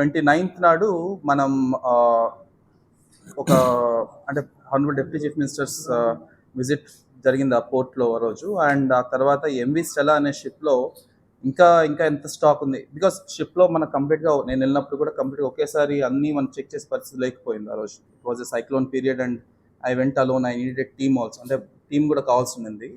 Twenty ninth నాడు మనం ఒక అంటే honourable deputy chief ministers visit జరిగింది ఆ పోర్ట్లో ఆ రోజు. అండ్ ఆ తర్వాత ఎంవి స్టెలా అనే షిప్లో ఇంకా ఇంకా ఎంత స్టాక్ ఉంది? బికాస్ షిప్లో మన కంప్లీట్గా నేను వెళ్ళినప్పుడు కూడా కంప్లీట్గా ఒకేసారి అన్నీ మనం చెక్ చేసే పరిస్థితి లేకపోయింది ఆ రోజు. It was a cyclone period and I went alone I needed team also అంటే టీమ్ కూడా కావాల్సి ఉంది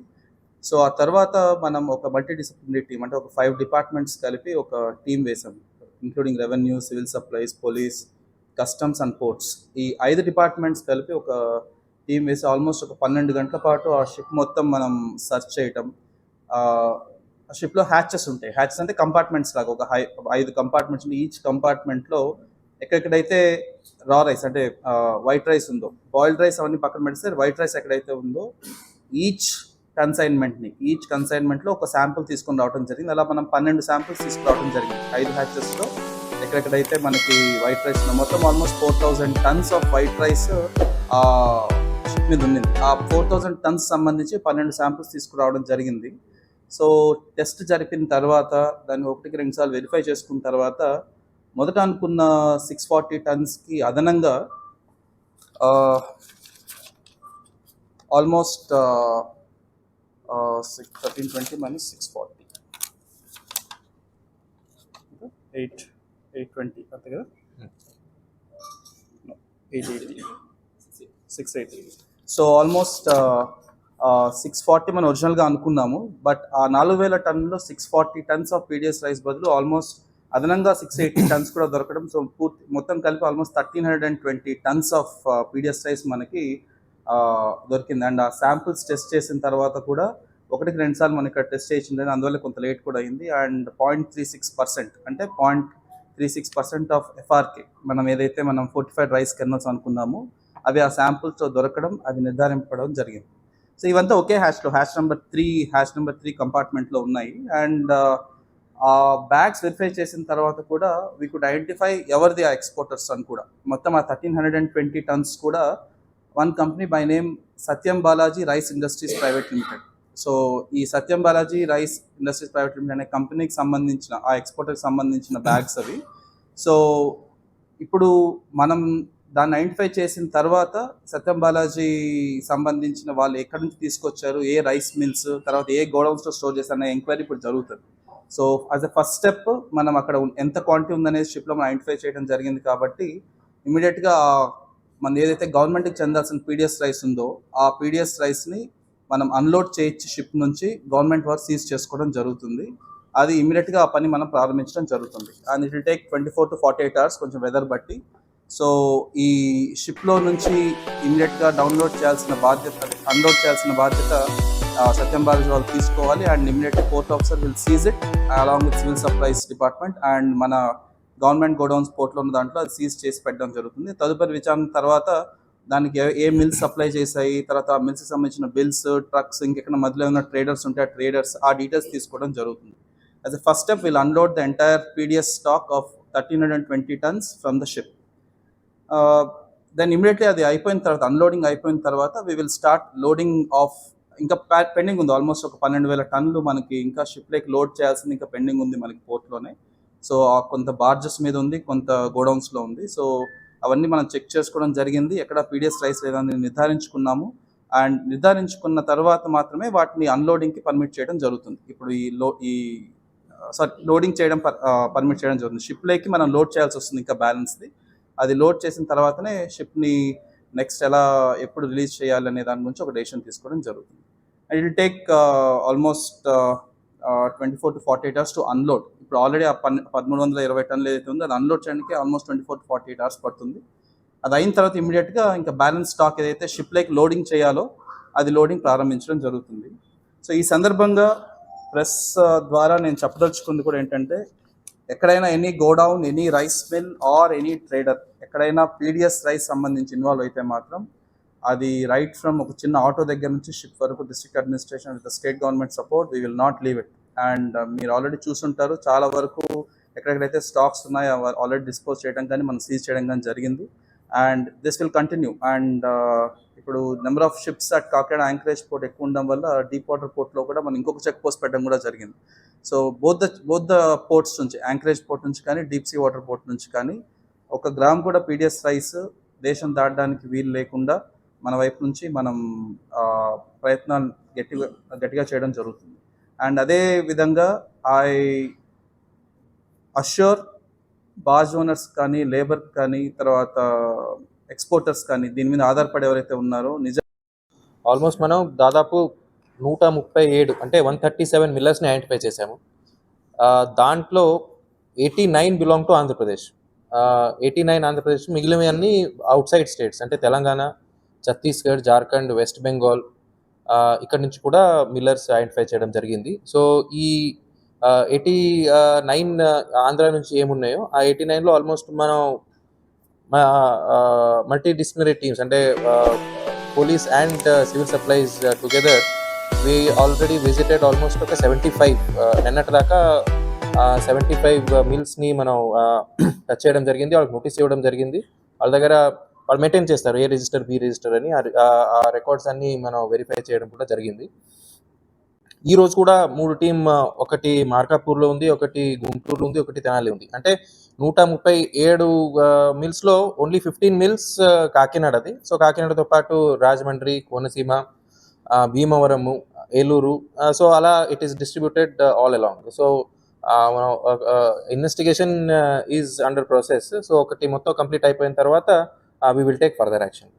సో ఆ తర్వాత మనం ఒక మల్టీ డిసిప్లినరీ టీమ్ అంటే ఒక ఫైవ్ డిపార్ట్మెంట్స్ కలిపి ఒక టీం వేసాం including revenue civil supplies police customs and ports ఈ ఐదు డిపార్ట్మెంట్స్ కలిపి ఒక టీం వేసి ఆల్మోస్ట్ ఒక పన్నెండు గంటల పాటు ఆ షిప్ మొత్తం మనం సర్చ్ చేయటం. ఆ షిప్లో హ్యాచెస్ ఉంటాయి. హ్యాచెస్ అంటే కంపార్ట్మెంట్స్ లాగా ఒక హై ఐదు కంపార్ట్మెంట్స్ ఈచ్ కంపార్ట్మెంట్లో ఎక్కడెక్కడైతే రా రైస్ అంటే వైట్ రైస్ ఉందో బాయిల్డ్ రైస్ అవన్నీ పక్కన పెడితే వైట్ రైస్ ఎక్కడైతే ఉందో ఈచ్ కన్సైన్మెంట్ని ఈచ్ కన్సైన్మెంట్లో ఒక శాంపుల్ తీసుకొని రావడం జరిగింది. అలా మనం పన్నెండు శాంపుల్స్ తీసుకురావడం జరిగింది. ఐదు హ్యాచెస్లో ఎక్కడెక్కడైతే మనకి వైట్ రైస్ మొత్తం almost four thousand tons of white rice ship మీద ఉంది ఆ ఫోర్ థౌజండ్ టన్స్ సంబంధించి పన్నెండు శాంపుల్స్ తీసుకురావడం జరిగింది. సో టెస్ట్ జరిపిన తర్వాత దాన్ని ఒకటికి రెండు సార్లు వెరిఫై చేసుకున్న తర్వాత మొదట అనుకున్న సిక్స్ ఫార్టీ టన్స్కి అదనంగా almost six thirteen twenty minus six forty eight eight twenty అంతే కదా? Eight eighty six eighty so almost six forty మనం ఒరిజినల్గా అనుకున్నాము బట్ ఆ నాలుగు వేల టన్నులో six forty tons of PDS rice బదులు ఆల్మోస్ట్ అదనంగా సిక్స్ ఎయిటీ టన్స్ కూడా దొరకడం. సో పూర్తి మొత్తం కలిపి almost thirteen hundred and twenty tons of PDS rice మనకి దొరికింది. అండ్ ఆ శాంపుల్స్ టెస్ట్ చేసిన తర్వాత కూడా ఒకటికి రెండు సార్లు మనకి ఇక్కడ టెస్ట్ చేసింది అందువల్ల కొంత లేట్ కూడా అయింది. And point three six percent అంటే point three six percent of FRK మనం ఏదైతే మనం ఫోర్టిఫైడ్ రైస్ కెర్నల్స్ అనుకున్నామో అవి ఆ శాంపుల్స్తో దొరకడం అది నిర్ధారింపడం జరిగింది. సో ఇవంతా ఒకే హ్యాష్లో hatch number three hatch number three కంపార్ట్మెంట్లో ఉన్నాయి. అండ్ ఆ బ్యాగ్స్ వెరిఫై చేసిన తర్వాత కూడా వీ కుడ్ ఐడెంటిఫై ఎవరిది ఆ ఎక్స్పోర్టర్స్ అని కూడా. మొత్తం ఆ thirteen hundred and twenty tons కూడా one company by name Satyam Balaji rice industries private limited. So ఈ Satyam Balaji rice industries private limited అనే కంపెనీకి సంబంధించిన ఆ ఎక్స్పోర్టర్కి సంబంధించిన బ్యాగ్స్ అవి. సో ఇప్పుడు మనం దాన్ని ఐడెంటిఫై చేసిన తర్వాత సత్యం బాలాజీ సంబంధించిన వాళ్ళు ఎక్కడి నుంచి తీసుకొచ్చారు ఏ రైస్ మిల్స్ తర్వాత ఏ గోడౌన్స్లో స్టోర్ చేశారు అనే ఎంక్వైరీ ఇప్పుడు జరుగుతుంది. So as a first step మనం అక్కడ ఎంత క్వాంటిటీ ఉందనేది షిప్లో మనం ఐడెంటిఫై చేయడం జరిగింది కాబట్టి ఇమీడియట్గా మనం ఏదైతే గవర్నమెంట్కి చెందాల్సిన పీడిఎస్ రైస్ ఉందో ఆ పీడిఎస్ రైస్ని మనం అన్లోడ్ చేయించి షిప్ నుంచి గవర్నమెంట్ వారు సీజ్ చేసుకోవడం జరుగుతుంది. అది ఇమీడియట్గా ఆ పని మనం ప్రారంభించడం జరుగుతుంది. And it will take twenty four to forty eight hours కొంచెం వెదర్ బట్టి. సో ఈ షిప్లో నుంచి ఇమీడియట్గా డౌన్లోడ్ చేయాల్సిన బాధ్యత అన్లోడ్ చేయాల్సిన బాధ్యత సత్యం బాలాజీ వాళ్ళు తీసుకోవాలి. And immediate port officer will seize it along with civil supplies department and మన గవర్నమెంట్ గోడౌన్స్ పోర్ట్లో ఉన్న దాంట్లో అది సీజ్ చేసి పెట్టడం జరుగుతుంది. తదుపరి విచారణ తర్వాత దానికి ఏ- మిల్స్ సప్లై చేశాయి తర్వాత ఆ మిల్స్కి సంబంధించిన బిల్స్ ట్రక్స్ ఇంకెక్కడ మధ్యలో ఉన్న ట్రేడర్స్ ఉంటే ఆ ట్రేడర్స్ ఆ డీటెయిల్స్ తీసుకోవడం జరుగుతుంది. As a first step will unload the entire PDS stock of thirteen hundred and twenty tons from the ship then immediately అది అయిపోయిన తర్వాత అన్లోడింగ్ అయిపోయిన తర్వాత we will start loading of ఇంకా పెండింగ్ ఉంది. ఆల్మోస్ట్ ఒక పన్నెండు వేల టన్నులు మనకి ఇంకా షిప్లోకి లోడ్ చేయాల్సింది ఇంకా పెండింగ్ ఉంది మనకి పోర్ట్లోనే సో కొంత బార్జెస్ మీద ఉంది కొంత గోడౌన్స్లో ఉంది. సో అవన్నీ మనం చెక్ చేసుకోవడం జరిగింది. ఎక్కడ పీడిఎస్ రైస్ లేదని నిర్ధారించుకున్నాము. అండ్ నిర్ధారించుకున్న తర్వాత మాత్రమే వాటిని అన్లోడింగ్కి పర్మిట్ చేయడం జరుగుతుంది. ఇప్పుడు ఈ లో ఈ సారీ లోడింగ్ చేయడం పర్మిట్ చేయడం జరుగుతుంది. షిప్లోకి మనం లోడ్ చేయాల్సి వస్తుంది ఇంకా బ్యాలెన్స్ది అది లోడ్ చేసిన తర్వాతనే షిప్ని నెక్స్ట్ ఎలా ఎప్పుడు రిలీజ్ చేయాలి అనే దాని గురించి ఒక డెసిషన్ తీసుకోవడం జరుగుతుంది. And it take almost twenty four to forty eight hours to unload ఇప్పుడు ఆల్రెడీ ఆ పన్ పదమూడు వందల ఇరవై టన్నులు ఏదైతే ఉందో అది అన్లోడ్ చేయడానికి almost twenty four to forty eight hours పడుతుంది. అది అయిన తర్వాత ఇమీడియట్గా ఇంకా బ్యాలెన్స్ స్టాక్ ఏదైతే షిప్లోకి లోడింగ్ చేయాలో అది లోడింగ్ ప్రారంభించడం జరుగుతుంది. సో ఈ సందర్భంగా ప్రెస్ ద్వారా నేను చెప్పదలుచుకుంది కూడా ఏంటంటే ఎక్కడైనా any godown any rice mill or any trader ఎక్కడైనా పీడిఎస్ రైస్ సంబంధించి ఇన్వాల్వ్ అయితే మాత్రం అది రైట్ ఫ్రమ్ ఒక చిన్న ఆటో దగ్గర నుంచి షిప్ వరకు district administration with state government support we will not leave it and మీరు ఆల్రెడీ చూసుంటారు చాలా వరకు ఎక్కడెక్కడైతే స్టాక్స్ ఉన్నాయో ఆల్రెడీ డిస్పోజ్ చేయడం కానీ మనం సీజ్ చేయడం కానీ జరిగింది. And this will continue and ఇప్పుడు number of ships at Kakinada anchorage port ఎక్కువ ఉండడం వల్ల డీప్ వాటర్ పోర్ట్లో కూడా మనం ఇంకొక చెక్ పోస్ట్ పెట్టడం కూడా జరిగింది. So both the both the ports నుంచి యాంకరేజ్ పోర్ట్ నుంచి కానీ డీప్ సీ వాటర్ పోర్ట్ నుంచి కానీ ఒక గ్రామ్ కూడా పీడిఎస్ రైస్ దేశం దాటడానికి వీలు లేకుండా మన వైపు నుంచి మనం ప్రయత్నాలు గట్టిగా గట్టిగా చేయడం జరుగుతుంది. అండ్ అదే విధంగా ఐ అష్యూర్ బాజ్ ఓనర్స్ కానీ లేబర్ కానీ తర్వాత ఎక్స్పోర్టర్స్ కానీ దీని మీద ఆధారపడి ఎవరైతే ఉన్నారో నిజ ఆల్మోస్ట్ మనం దాదాపు నూట ముప్పై ఏడు అంటే వన్ థర్టీ సెవెన్ మిల్లర్స్ని ఐడెంటిఫై చేశాము. దాంట్లో eighty nine belong to Andhra Pradesh. Eighty nine Andhra Pradesh మిగిలినవన్నీ అవుట్ సైడ్ స్టేట్స్ అంటే తెలంగాణ ఛత్తీస్గఢ్ జార్ఖండ్ వెస్ట్ బెంగాల్ ఇక్కడ నుంచి కూడా మిల్లర్స్ ఐడెంటిఫై చేయడం జరిగింది. సో ఈ ఎయిటీ నైన్ ఆంధ్ర నుంచి ఏమున్నాయో ఆ ఎయిటీ నైన్లో ఆల్మోస్ట్ మనం మల్టీ డిసిప్లినరీ టీమ్స్ అంటే police and civil supplies together we already visited almost ఒక సెవెంటీ ఫైవ్ నిన్నటి దాకా సెవెంటీ ఫైవ్ మిల్స్ని మనం టచ్ చేయడం జరిగింది వాళ్ళకి నోటీస్ ఇవ్వడం జరిగింది. వాళ్ళ దగ్గర వాళ్ళు మెయింటైన్ చేస్తారు ఏ రిజిస్టర్ బి రిజిస్టర్ అని. ఆ- రికార్డ్స్ అన్ని మనం వెరిఫై చేయడం కూడా జరిగింది. ఈ రోజు కూడా మూడు టీం ఒకటి మార్కాపూర్లో ఉంది ఒకటి గుంటూరులో ఉంది ఒకటి తెనాలి ఉంది. అంటే నూట ముప్పై ఏడు మిల్స్లో ఓన్లీ ఫిఫ్టీన్ మిల్స్ కాకినాడది సో కాకినాడతో పాటు రాజమండ్రి కోనసీమ భీమవరము ఏలూరు సో అలా it is distributed all along so investigation is under process so ఒకటి మొత్తం కంప్లీట్ అయిపోయిన తర్వాత we will take further action